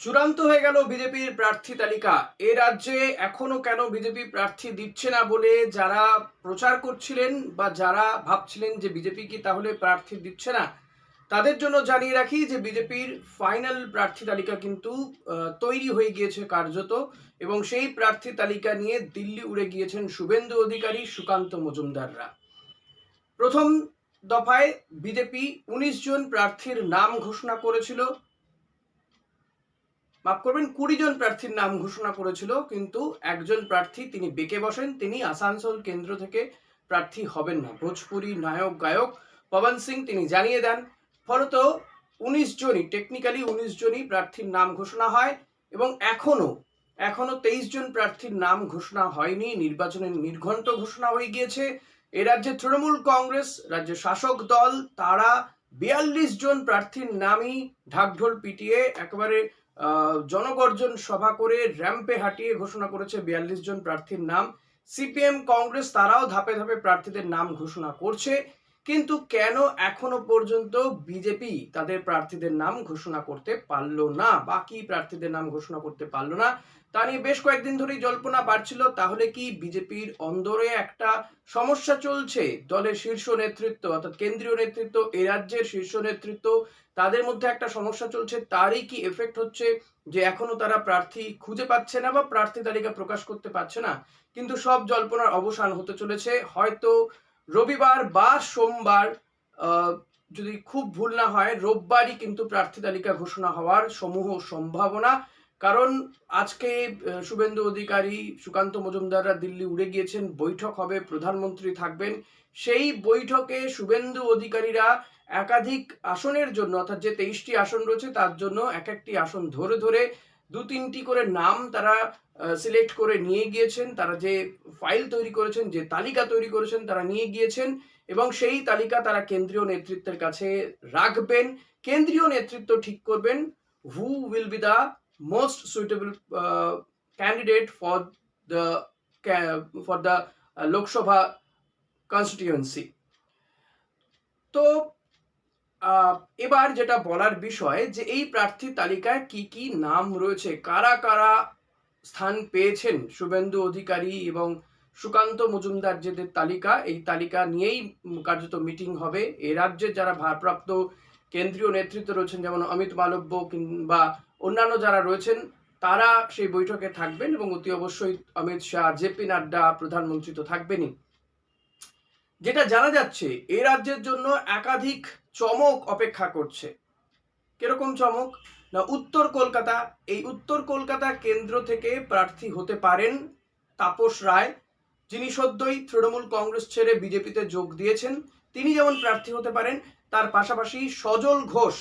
চূড়ান্ত হয়ে গেল বিজেপির প্রার্থী তালিকা। এ রাজ্যে এখনও কেন বিজেপি প্রার্থী দিচ্ছে না বলে যারা প্রচার করছিলেন বা যারা ভাবছিলেন যে বিজেপি কি তাহলে প্রার্থী দিচ্ছে না, তাদের জন্য জানিয়ে রাখি যে বিজেপির ফাইনাল প্রার্থী তালিকা কিন্তু তৈরি হয়ে গিয়েছে কার্যত এবং সেই প্রার্থী তালিকা নিয়ে দিল্লি উড়ে গিয়েছেন শুভেন্দু অধিকারী, সুকান্ত মজুমদাররা। প্রথম দফায় বিজেপি উনিশ জন প্রার্থীর নাম ঘোষণা করেছিল। মাফ করবেন, কুড়ি জন প্রার্থীর নাম ঘোষণা করেছিল, কিন্তু একজন প্রার্থী তিনি বেঁকে বসেন, তিনি আসানসোল কেন্দ্র থেকে প্রার্থী হবেন না। ভোজপুরি নায়ক, গায়ক পবন সিং তিনি জানিয়ে দেন, ফলত উনিশ জনই টেকনিক্যালি উনিশ জনই প্রার্থীর নাম ঘোষণা হয় এবং এখনও এখনও তেইশ জন প্রার্থীর নাম ঘোষণা হয়নি নির্বাচনের নির্ঘণ্ট ঘোষণা হয়ে গিয়েছে। এ রাজ্যে তৃণমূল কংগ্রেস, রাজ্য শাসক দল, তারা বিয়াল্লিশ জন প্রার্থীর নামই ঢাকঢোল পিটিয়ে একেবারে জনগর্জন সভা করে র্যাম্পে হাঁটিয়ে ঘোষণা করেছে বিয়াল্লিশ জন প্রার্থীর নাম। সিপিএম, কংগ্রেস তারাও ধাপে ধাপে প্রার্থীদের নাম ঘোষণা করছে। কিন্তু কেন এখনও পর্যন্ত বিজেপি তাদের প্রার্থীদের নাম ঘোষণা করতে পারল না? বাকি প্রার্থীদের নাম ঘোষণা করতে পারল না। তা নিয়ে বেশ কয়েকদিন ধরেই জল্পনা বাড়ছিল। তাহলে কি বিজেপির অন্দরে একটা সমস্যা চলছে? দলের শীর্ষ নেতৃত্ব অর্থাৎ কেন্দ্রীয় নেতৃত্ব, এ রাজ্যের শীর্ষ নেতৃত্ব, তাদের মধ্যে একটা সমস্যা চলছে। তারই কি এফেক্ট হচ্ছে যে এখনও তারা প্রার্থী খুঁজে পাচ্ছে না বা প্রার্থী তালিকা প্রকাশ করতে পারছে না? কিন্তু সব জল্পনার অবসান হতে চলেছে। হয়তো রবিবার বা সোমবার যদি খুব ভুল না হয়, রোববারই কিন্তু প্রার্থী তালিকা ঘোষণা হওয়ার সমূহ সম্ভাবনা কারণ আজকে শুভেন্দু অধিকারী সুকান্ত মজুমদাররা দিল্লি উড়ে গিয়েছেন, বৈঠক হবে, প্রধানমন্ত্রী থাকবেন। সেই বৈঠকে শুভেন্দু অধিকারীরা একাধিক আসনের জন্য, অর্থাৎ যে তেইশটি আসন রয়েছে, তার জন্য এক একটি আসন ধরে ধরে দু তিনটি করে নাম তারা সিলেক্ট করে নিয়ে গিয়েছেন। তারা যে ফাইল তৈরি করেছেন, যে তালিকা তৈরি করেছেন, তারা নিয়ে গিয়েছেন এবং সেই তালিকা তারা কেন্দ্রীয় নেতৃত্বের কাছে রাখবেন। কেন্দ্রীয় নেতৃত্ব ঠিক করবেন। Who will be the most suitable candidate for the for the Lok Sabha constituency তো আহ, এবার যেটা বলার বিষয় যে এই প্রার্থী তালিকায় কি কি নাম রয়েছে কারা কারা স্থান পেয়েছেন শুভেন্দু অধিকারী এবং সুকান্ত মজুমদার যেদের তালিকা এই তালিকা নিয়েই কার্যত মিটিং হবে। এ রাজ্যের যারা ভারপ্রাপ্ত কেন্দ্রীয় নেতৃত্ব রয়েছেন যেমন অমিত মালব্য কিংবা অন্যান্য যারা রয়েছেন, তারা সেই বৈঠকে থাকবেন এবং অতি অবশ্যই অমিত শাহ জেপি নাড্ডা প্রধানমন্ত্রী তো থাকবেনই। যেটা জানা যাচ্ছে, এ রাজ্যের জন্য একাধিক চমক অপেক্ষা করছে। কীরকম চমক? না, উত্তর কলকাতা। এই উত্তর কলকাতা কেন্দ্র থেকে প্রার্থী হতে পারেন তাপস রায়, যিনি সদ্যই তৃণমূল কংগ্রেস ছেড়ে বিজেপিতে যোগ দিয়েছেন। তিনি যেমন প্রার্থী হতে পারেন, তার পাশাপাশি সজল ঘোষ,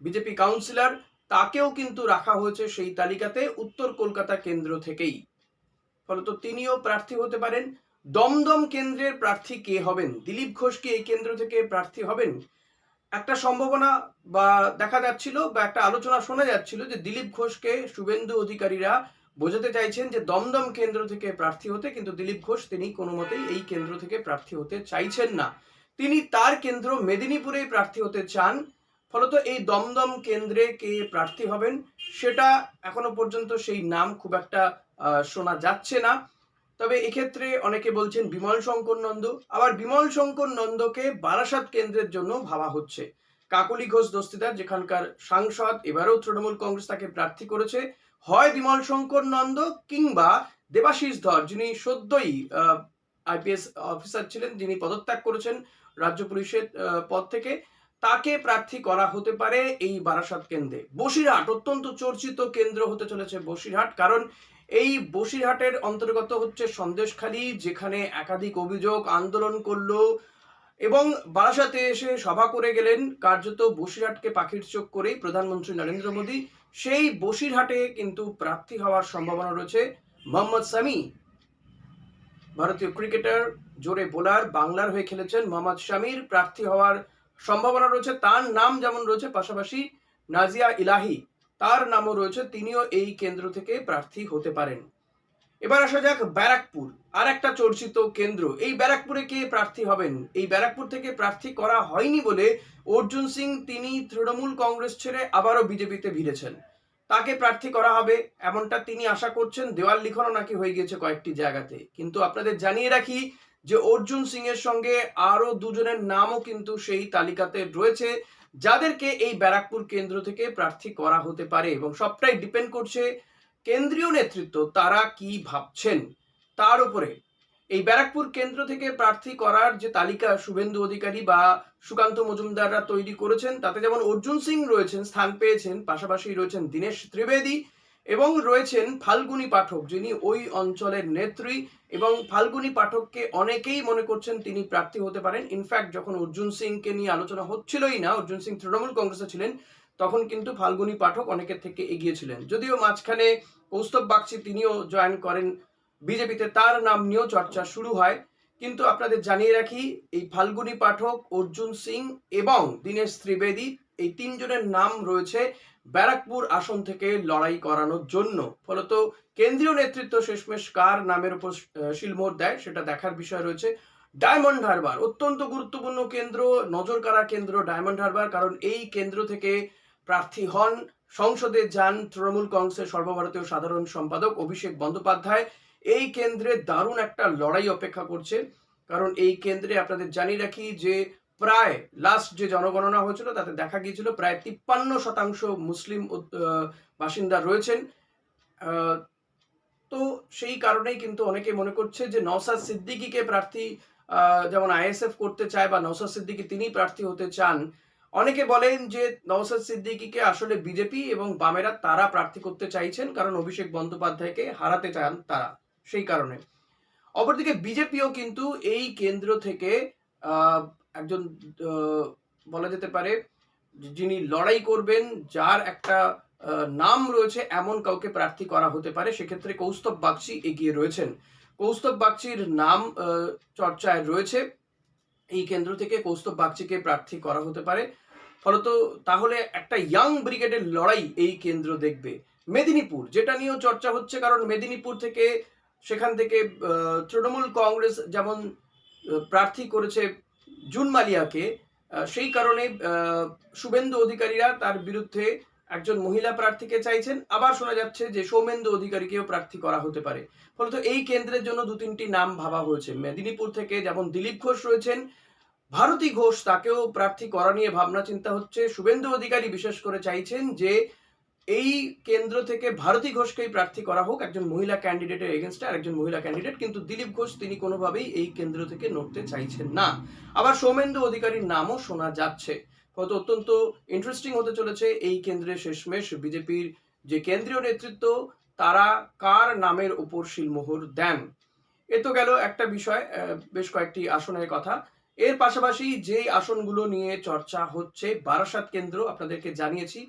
বিজেপি কাউন্সিলর তাকেও কিন্তু রাখা হয়েছে সেই তালিকাতে উত্তর কলকাতা কেন্দ্র থেকেই। ফলত তিনিও প্রার্থী হতে পারেন। দমদম কেন্দ্রের প্রার্থী কে হবেন? দিলীপ ঘোষ কি এই কেন্দ্র থেকে প্রার্থী হবেন? একটা সম্ভাবনা বা দেখা যাচ্ছিল বা একটা আলোচনা শোনা যাচ্ছিল যে দিলীপ ঘোষকে শুভেন্দু অধিকারীরা বোঝাতে চাইছেন যে দমদম কেন্দ্র থেকে প্রার্থী হতে, কিন্তু দিলীপ ঘোষ তিনি কোনো মতেই এই কেন্দ্র থেকে প্রার্থী হতে চাইছেন না। তিনি তার কেন্দ্র মেদিনীপুরেই প্রার্থী হতে চান। ফলত এই দমদম কেন্দ্রে কে প্রার্থী হবেন, সেটা এখনও পর্যন্ত সেই নাম খুব একটা শোনা যাচ্ছে না। তবে এক্ষেত্রে অনেকে বলছেন বিমল শঙ্কর নন্দ, আবার বিমল শঙ্কর নন্দকে বারাসাত কেন্দ্রের জন্য ভাবা হচ্ছে। কাকলি ঘোষ দস্তিদার, যেখানকার সাংসদ, এবারেও তৃণমূল কংগ্রেস তাকে প্রার্থী করেছে, হয় বিমল শঙ্কর নন্দ কিংবা দেবাশিস ধর, যিনি সদ্যই আইপিএস অফিসার ছিলেন, যিনি পদত্যাগ করেছেন রাজ্য পুলিশের পদ থেকে। তাকে প্রার্থী করা হতে পারে এই বারাসাত কেন্দ্রে। বসিরহাট, অত্যন্ত চর্চিত কেন্দ্র হতে চলেছে বসিরহাট, কারণ এই বসিরহাটের অন্তর্গত হচ্ছে সন্দেশখালী, যেখানে একাধিক অভিযোগ আন্দোলন করল এবং বারাসাতে এসে সভা করে গেলেন কার্যত বসিরহাটকে পাখির চোখ করেই প্রধানমন্ত্রী নরেন্দ্র মোদী। সেই বসিরহাটে কিন্তু প্রার্থী হওয়ার সম্ভাবনা রয়েছে মোহাম্মদ সামি। ভারতীয় ক্রিকেটার, জোরে বোলার, বাংলার হয়ে খেলেছেন মোহাম্মদ শামির প্রার্থী হওয়ার সম্ভাবনা রয়েছে, তার নাম যেমন রয়েছে পাশাপাশি নাজিয়া ইলাহি, তার নামও রয়েছে, তিনিও এই কেন্দ্র থেকে প্রার্থী হতে পারেন। এবার আসা যাক ব্যারাকপুর আর একটা চর্চিত কেন্দ্র। এই ব্যারাকপুরে কে প্রার্থী হবেন? এই ব্যারাকপুর থেকে প্রার্থী করা হয়নি বলে অর্জুন সিং, তিনি তৃণমূল কংগ্রেস ছেড়ে আবারও বিজেপিতে ভিড়েছেন। তাকে প্রার্থী করা হবে এমনটা তিনি আশা করছেন, দেওয়াল লিখনও নাকি হয়ে গিয়েছে কয়েকটি জায়গাতে। কিন্তু আপনাদের জানিয়ে রাখি যে অর্জুন সিং এর সঙ্গে আরও দুজনের নামও কিন্তু সেই তালিকাতে রয়েছে, যাদেরকে এই ব্যারাকপুর কেন্দ্র থেকে প্রার্থী করা হতে পারে এবং সবটাই ডিপেন্ড করছে কেন্দ্রীয় নেতৃত্ব তারা কি ভাবছেন। তার উপরে, এই ব্যারাকপুর কেন্দ্র থেকে প্রার্থী করার যে তালিকা শুভেন্দু অধিকারী বা সুকান্ত মজুমদাররা তৈরি করেছেন, তাতে যেমন অর্জুন সিং রয়েছেন, স্থান পেয়েছেন, পাশাপাশি রয়েছেন দীনেশ ত্রিবেদী এবং রয়েছেন ফাল্গুনী পাঠক, যিনি ওই অঞ্চলের নেত্রী এবং ফাল্গুনী পাঠককে অনেকেই মনে করছেন তিনি প্রার্থী হতে পারেন। ইনফ্যাক্ট যখন অর্জুন সিংকে নিয়ে আলোচনা হচ্ছিলই না, অর্জুন সিং তৃণমূল কংগ্রেসে ছিলেন, তখন কিন্তু ফাল্গুনী পাঠক অনেকের থেকে এগিয়ে ছিলেন। যদিও মাঝখানে কৌস্তব বাগচি তিনিও জয়েন করেন বিজেপিতে, তার নাম নিয়েও চর্চা শুরু হয়। কিন্তু আপনাদের জানিয়ে রাখি, এই ফাল্গুনী পাঠক, অর্জুন সিং এবং দীনেশ ত্রিবেদী, এই তিনজনের নাম রয়েছে ব্যারাকপুর আসন থেকে লড়াই করানোর জন্য। ফলত কেন্দ্রীয় নেতৃত্ব শেষমেশ কার নামের উপর আহ, শিলমোহর দেয় সেটা দেখার বিষয় রয়েছে। ডায়মন্ড হারবার অত্যন্ত গুরুত্বপূর্ণ কেন্দ্র নজর কাড়া কেন্দ্র ডায়মন্ড হারবার কারণ এই কেন্দ্র থেকে প্রার্থী হন সংসদে যান তৃণমূল কংগ্রেসের সর্বভারতীয় সাধারণ সম্পাদক অভিষেক বন্দ্যোপাধ্যায়। এই কেন্দ্রে দারুণ একটা লড়াই অপেক্ষা করছে কারণ এই কেন্দ্রে আপনাদের জানিয়ে রাখি যে প্রায় লাস্ট যে জনগণনা হয়েছিল তাতে দেখা গিয়েছিল প্রায় তিপ্পান্ন শতাংশ মুসলিম বাসিন্দা রয়েছেন। তো সেই কারণেই কিন্তু অনেকে মনে করছে যে নওসাদ সিদ্দিকিকে প্রার্থী যেমন আইএসএফ করতে চায় বা নওসাদ সিদ্দিকি তিনি প্রার্থী হতে চান। অনেকে বলেন যে নওসাদ সিদ্দিকিকে আসলে বিজেপি এবং বামেরা তারা প্রার্থী করতে চাইছেন, কারণ অভিষেক বন্দ্যোপাধ্যায়কে হারাতে চান তারা সেই কারণে। অপরদিকে বিজেপিও কিন্তু এই কেন্দ্র থেকে একজন বলা যেতে পারে, যিনি লড়াই করবেন, যার একটা নাম রয়েছে, এমন কাউকে প্রার্থী করা হতে পারে, সেক্ষেত্রে কৌস্তব বাগচি এগিয়ে রয়েছেন। কৌস্তব বাগচির নাম চর্চায় রয়েছে। এই কেন্দ্র থেকে কৌস্তব বাগচিকে প্রার্থী করা হতে পারে। ফলত তাহলে একটা ইয়াং ব্রিগেডের লড়াই এই কেন্দ্র দেখবে। মেদিনীপুর, যেটা নিয়েও চর্চা হচ্ছে, কারণ মেদিনীপুর থেকে, সেখান থেকে তৃণমূল কংগ্রেস যেমন প্রার্থী করেছে জুন মালিয়াকে সেই কারণে শুভেন্দু অধিকারীরা তার বিরুদ্ধে একজন মহিলা প্রার্থীকে চাইছেন। আবার শোনা যাচ্ছে যে সৌমেন্দু অধিকারীকেও প্রার্থী করা হতে পারে। ফলত এই কেন্দ্রের জন্য দু তিনটি নাম ভাবা হয়েছে। মেদিনীপুর থেকে যেমন দিলীপ ঘোষ রয়েছেন, ভারতী ঘোষ তাকেও প্রার্থী করা নিয়ে ভাবনা চিন্তা হচ্ছে। শুভেন্দু অধিকারী বিশেষ করে চাইছেন যে এই কেন্দ্র থেকে ভারতী ঘোষকেই প্রার্থী করা হোক, একজন মহিলা ক্যান্ডিডেটের এগেনস্টে আরেকজন মহিলা ক্যান্ডিডেট কিন্তু দিলীপ ঘোষ তিনি কোনোভাবেই এই কেন্দ্র থেকে নড়তে চাইছেন না। আবার সৌমেন্দু অধিকারীর নামও শোনা যাচ্ছে। হয়তো অত্যন্ত ইন্টারেস্টিং হতে চলেছে এই কেন্দ্রে শেষমেশ। বিজেপির যে কেন্দ্রীয় নেতৃত্ব, তারা কার নামের উপর শিলমোহর দেন? এ তো গেল একটা বিষয় বেশ কয়েকটি আসনের কথা। এর পাশাপাশি যেই আসনগুলো নিয়ে চর্চা হচ্ছে, বারাসাত কেন্দ্র আপনাদেরকে জানিয়েছি।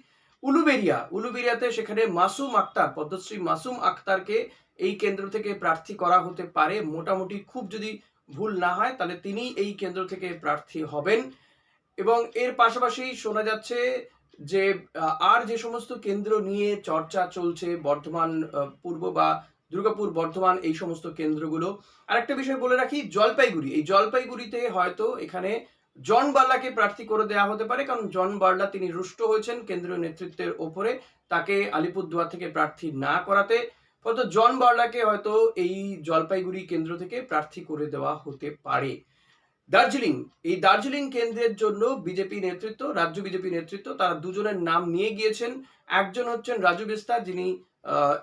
উলুবেরিয়া, উলুবেরিয়াতে সেখানে মাসুম আক্তার, পদ্মশ্রী মাসুম আক্তারকে এই কেন্দ্র থেকে প্রার্থী করা হতে পারে। মোটামুটি খুব যদি ভুল না হয়, তাহলে তিনি এই কেন্দ্র থেকে প্রার্থী হবেন। এবং এর পাশাপাশি শোনা যাচ্ছে যে আর যে সমস্ত কেন্দ্র নিয়ে চর্চা চলছে, বর্ধমান পূর্ব বা দুর্গাপুর, বর্ধমান, এই সমস্ত কেন্দ্রগুলো। আরেকটা বিষয় বলে রাখি, জলপাইগুড়ি। এই জলপাইগুড়িতে হয়তো এখানে জন বার্লাকে প্রার্থী করে দেওয়া হতে পারে, কারণ জন বার্লা তিনি রুষ্ট হয়েছেন কেন্দ্রীয় নেতৃত্বের ওপরে। তাকে আলিপুরদুয়ার থেকে প্রার্থী না করাতে, ফলত জন বার্লাকে হয়তো এই জলপাইগুড়ি কেন্দ্র থেকে প্রার্থী করে দেওয়া হতে পারে। দার্জিলিং, এই দার্জিলিং কেন্দ্রের জন্য বিজেপি নেতৃত্ব, রাজ্য বিজেপি নেতৃত্ব, তারা দুজনের নাম নিয়ে গিয়েছেন। একজন হচ্ছেন রাজু বিস্তার যিনি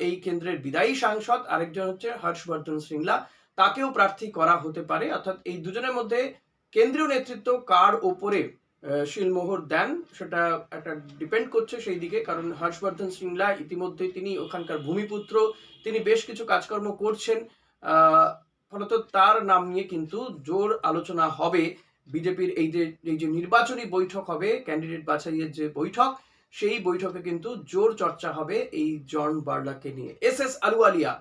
এই কেন্দ্রের বিদায়ী সাংসদ। আরেকজন হচ্ছে হর্ষবর্ধন শৃঙ্গলা তাকেও প্রার্থী করা হতে পারে, অর্থাৎ এই দুজনের মধ্যে কেন্দ্রীয় নেতৃত্ব কার ওপরে শিলমোহর দেন, সেটা একটা ডিপেন্ড করছে সেই দিকে, কারণ হর্ষবর্ধন শৃঙ্গলা ইতিমধ্যে তিনি ওখানকার ভূমিপুত্র, তিনি বেশ কিছু কাজকর্ম করছেন ফলত তার নাম নিয়ে কিন্তু জোর আলোচনা হবে বিজেপির এই যে এই যে নির্বাচনী বৈঠক হবে ক্যান্ডিডেট বাছাইয়ের যে বৈঠক, সেই বৈঠকে কিন্তু জোর চর্চা হবে এই জন বার্লাকে নিয়ে। এস এস আলুয়ালিয়া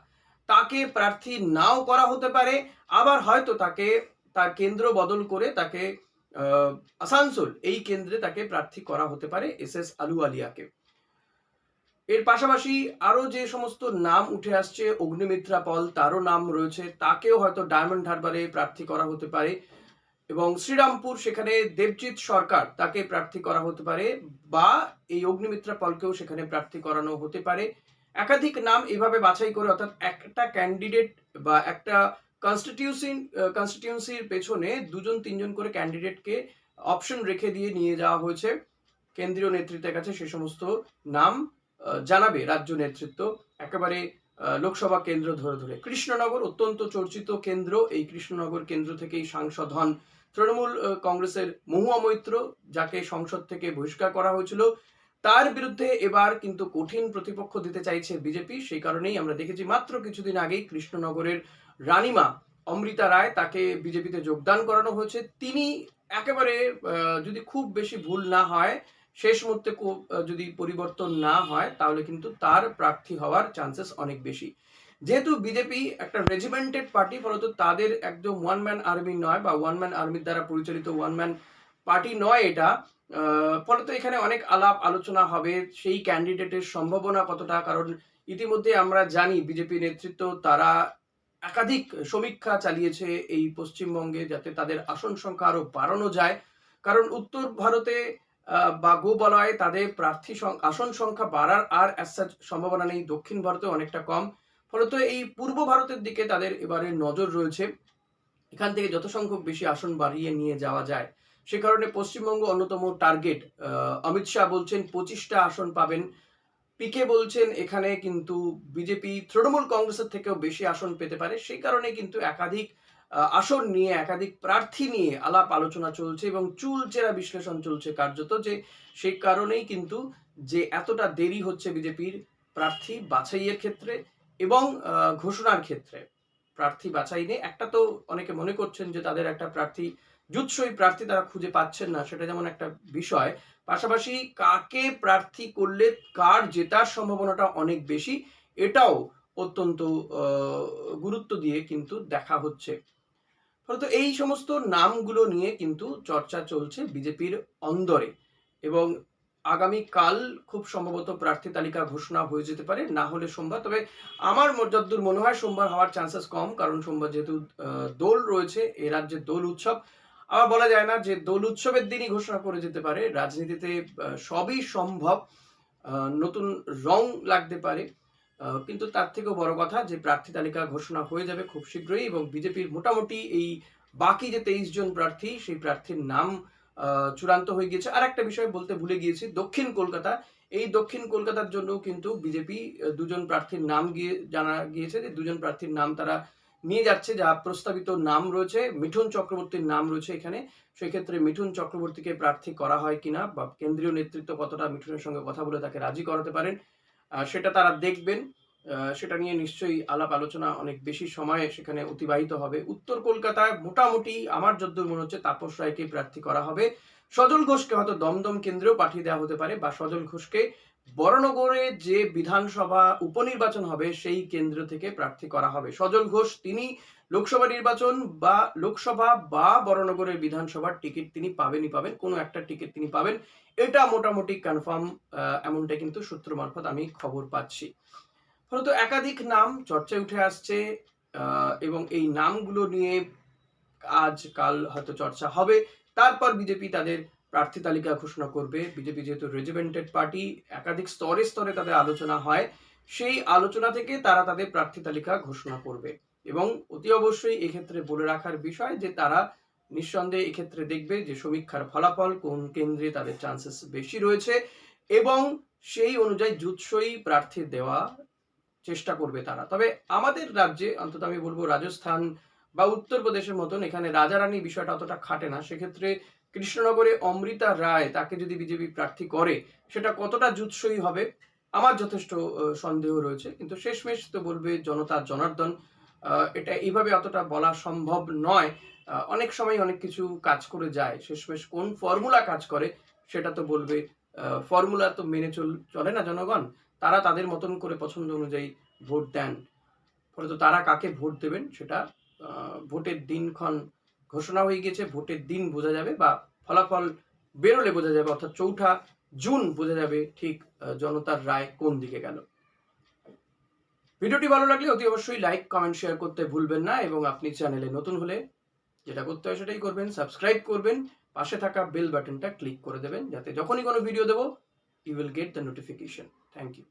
তাকে প্রার্থী নাও করা হতে পারে, আবার হয়তো তাকে তার কেন্দ্র বদল করে তাকে আসানসোল, এই কেন্দ্রে তাকে প্রার্থী করা হতে পারে এস এস আলুয়ালিয়াকে এর পাশাপাশি আরও যে সমস্ত নাম উঠে আসছে, অগ্নিমিত্রা পল, তারও নাম রয়েছে, তাকেও হয়তো ডায়মন্ড হারবারে প্রার্থী করা হতে পারে এবং শ্রীরামপুর, সেখানে দেবজিৎ সরকার তাকে প্রার্থী করা হতে পারে বা এই অগ্নিমিত্রা পলকেও সেখানে প্রার্থী করানো হতে পারে। একাধিক নাম এভাবে বাছাই করে, অর্থাৎ একটা ক্যান্ডিডেট বা একটা কনস্টিটিউন্সির পেছনে দুজন, তিনজন করে ক্যান্ডিডেটকে অপশন রেখে দিয়ে নিয়ে যাওয়া হয়েছে। কেন্দ্রীয় নেতৃত্বের কাছে সে সমস্ত নাম জানাবে রাজ্য নেতৃত্ব। একেবারে লোকসভা কেন্দ্র ধরে ধরে। কৃষ্ণনগর অত্যন্ত চর্চিত কেন্দ্র। এই কৃষ্ণনগর কেন্দ্র থেকেই সাংসদ হন তৃণমূল কংগ্রেসের মহুয়া মৈত্র, যাকে সংসদ থেকে বহিষ্কার করা হয়েছিল। তার বিরুদ্ধে এবার কিন্তু কঠিন প্রতিপক্ষ দিতে চাইছে বিজেপি। সেই কারণেই আমরা দেখেছি মাত্র কিছুদিন আগেই কৃষ্ণনগরের রানিমা অমৃতা রায় তাকে বিজেপিতে যোগদান করানো হয়েছে। তিনি একেবারে যদি খুব বেশি ভুল না হয়, শেষ মুহূর্তে যদি পরিবর্তন না হয়, তাহলে কিন্তু তার প্রার্থী হওয়ার চান্সেস অনেক বেশি। যেহেতু বিজেপি একটা রেজিমেন্টেড পার্টি ফলত তাদের একদম ওয়ান ম্যান আর্মি নয় বা ওয়ান ম্যান আর্মির দ্বারা পরিচালিত ওয়ান ম্যান পার্টি নয় এটা। ফলত এখানে অনেক আলাপ আলোচনা হবে, সেই ক্যান্ডিডেটের সম্ভাবনা কতটা, কারণ ইতিমধ্যে আমরা জানি বিজেপি নেতৃত্ব তারা একাধিক সমীক্ষা চালিয়েছে এই পশ্চিমবঙ্গে যাতে তাদের আসন সংখ্যা আরও বাড়ানো যায়। কারণ উত্তর ভারতে বা গোবলয়ে তাদের প্রার্থী আসন সংখ্যা বাড়ার আর such সম্ভাবনা নেই। দক্ষিণ ভারতে অনেকটা কম। ফলত এই পূর্ব ভারতের দিকে তাদের এবারে নজর রয়েছে। এখান থেকে যত সংখ্যক বেশি আসন বাড়িয়ে নিয়ে যাওয়া যায়। সে কারণে পশ্চিমবঙ্গ অন্যতম টার্গেট অমিত শাহ বলছেন, পঁচিশটা আসন পাবেন। পিকে বলছেন, এখানে কিন্তু বিজেপি তৃণমূল কংগ্রেসের থেকেও বেশি আসন পেতে পারে। সেই কারণে কিন্তু একাধিক আসন নিয়ে, একাধিক প্রার্থী নিয়ে আলাপ আলোচনা চলছে এবং চুলচেরা বিশ্লেষণ চলছে কার্যত যে, সেই কারণেই কিন্তু যে এতটা দেরি হচ্ছে বিজেপির প্রার্থী বাছাইয়ের ক্ষেত্রে এবং ঘোষণার ক্ষেত্রে। প্রার্থী বাছাই নিয়ে একটা তো অনেকে মনে করছেন যে, তাদের একটা প্রার্থী জুৎসই প্রার্থী তারা খুঁজে পাচ্ছেন না, সেটা যেমন একটা বিষয়। পাশাপাশি কাকে প্রার্থী করলে কার জেতার সম্ভাবনাটা অনেক বেশি, এটাও অত্যন্ত গুরুত্ব দিয়ে কিন্তু দেখা হচ্ছে। ফলত এই সমস্ত নামগুলো নিয়ে কিন্তু চর্চা চলছে বিজেপির অন্দরে এবং আগামী কাল খুব সম্ভবত প্রার্থী তালিকা ঘোষণা হয়ে যেতে পারে, না হলে সোমবার। তবে আমার ম- যতদূর মনে হয় সোমবার হওয়ার চান্সেস কম, কারণ সোমবার যেহেতু দোল রয়েছে, এ রাজ্যের দোল উৎসব আবার বলা যায় না যে দোল উৎসবের দিনই ঘোষণা করে যেতে পারে। রাজনীতিতে সবই সম্ভব নতুন রং লাগতে পারে। কিন্তু তার থেকেও বড় কথা যে প্রার্থী তালিকা ঘোষণা হয়ে যাবে খুব শীঘ্রই এবং বিজেপির মোটামুটি এই বাকি যে তেইশ জন প্রার্থী, সেই প্রার্থীর নাম চূড়ান্ত হয়ে গিয়েছে। আর একটা বিষয় বলতে ভুলে গিয়েছি, দক্ষিণ কলকাতা। এই দক্ষিণ কলকাতার জন্য কিন্তু বিজেপি দুজন প্রার্থীর নাম গিয়ে জানা গিয়েছে যে দুজন প্রার্থীর নাম তারা নিয়ে যাচ্ছে, যা প্রস্তাবিত নাম রয়েছে, মিঠুন চক্রবর্তীর নাম রয়েছে এখানে। সেক্ষেত্রে মিঠুন চক্রবর্তীকে প্রার্থী করা হয় কিনা বা কেন্দ্রীয় নেতৃত্ব কতটা মিঠুনের সঙ্গে কথা বলে তাকে রাজি করাতে পারেন সেটা তারা দেখবেন। সেটা নিয়ে নিশ্চয়ই আলাপ আলোচনা অনেক বেশি সময় সেখানে অতিবাহিত হবে। উত্তর কলকাতায় মোটামুটি আমার যদ্দূর মনে হচ্ছে তাপস রায়কে প্রার্থী করা হবে। সজল ঘোষকে হয়তো দমদম কেন্দ্রেও পাঠিয়ে দেওয়া হতে পারে বা সজল ঘোষকে বরানগরে যে বিধানসভা উপনির্বাচন হবে, সেই কেন্দ্র থেকে প্রার্থী করা হবে। সজল ঘোষ, তিনি লোকসভা নির্বাচন বা লোকসভা বা বরানগরের বিধানসভার টিকিট তিনি পাবেনই পাবেন, কোনো একটা টিকিট তিনি পাবেন। এটা মোটামুটি কনফার্ম এমনটা কিন্তু সূত্র মারফত আমি খবর পাচ্ছি। ফলত একাধিক নাম চর্চায় উঠে আসছে এবং এই নামগুলো নিয়ে আজ কাল হয়তো চর্চা হবে। তারপর বিজেপি তাদের প্রার্থী তালিকা ঘোষণা করবে। বিজেপি যেহেতু রেজিমেন্টেড পার্টি একাধিক স্তরে স্তরে তাদের আলোচনা হয়। সেই আলোচনা থেকে তারা তাদের প্রার্থী তালিকা ঘোষণা করবে। এবং অতি অবশ্যই এক্ষেত্রে বলে রাখার বিষয় যে, তারা নিঃসন্দেহে এক্ষেত্রে দেখবে যে, সমীক্ষার ফলাফল কোন কেন্দ্রে তাদের চান্সেস বেশি রয়েছে এবং সেই অনুযায়ী জুৎসই প্রার্থী দেওয়া চেষ্টা করবে তারা। তবে আমাদের রাজ্যে, অন্তত আমি বলব রাজস্থান বা উত্তরপ্রদেশের মতন, এখানে রাজারানী বিষয়টা অতটা খাটে না। সেক্ষেত্রে কৃষ্ণনগরে অমৃতা রায় তাকে যদি বিজেপি প্রার্থী করে, সেটা কতটা জুৎসই হবে? আমার যথেষ্ট সন্দেহ রয়েছে। কিন্তু শেষমেশ তো বলবে জনতা জনার্দন। এটা এইভাবে অতটা বলা সম্ভব নয়। অনেক সময় অনেক কিছু কাজ করে যায়। শেষমেশ কোন ফর্মুলা কাজ করে, সেটা তো বলবে ফর্মুলা তো মেনে চল, চলে না জনগণ? তারা তাদের মতন করে পছন্দ অনুযায়ী ভোট দেন। ফলে তো তারা কাকে ভোট দেবেন, সেটা ভোটের দিনক্ষণ ঘোষণা হয়ে গেছে, ভোটের দিন বোঝা যাবে বা ফলাফল বেরোলে বোঝা যাবে, অর্থাৎ চৌঠা জুন বোঝা যাবে ঠিক জনতার রায় কোন দিকে গেল। ভিডিওটি ভালো লাগলে অতি অবশ্যই লাইক, কমেন্ট, শেয়ার করতে ভুলবেন না এবং আপনি চ্যানেলে নতুন হলে যেটা করতে হয় সেটাই করবেন, সাবস্ক্রাইব করবেন, পাশে থাকা বেল বাটনটা ক্লিক করে দেবেন, যাতে যখনই কোনো ভিডিও দেবো you will get the notification thank you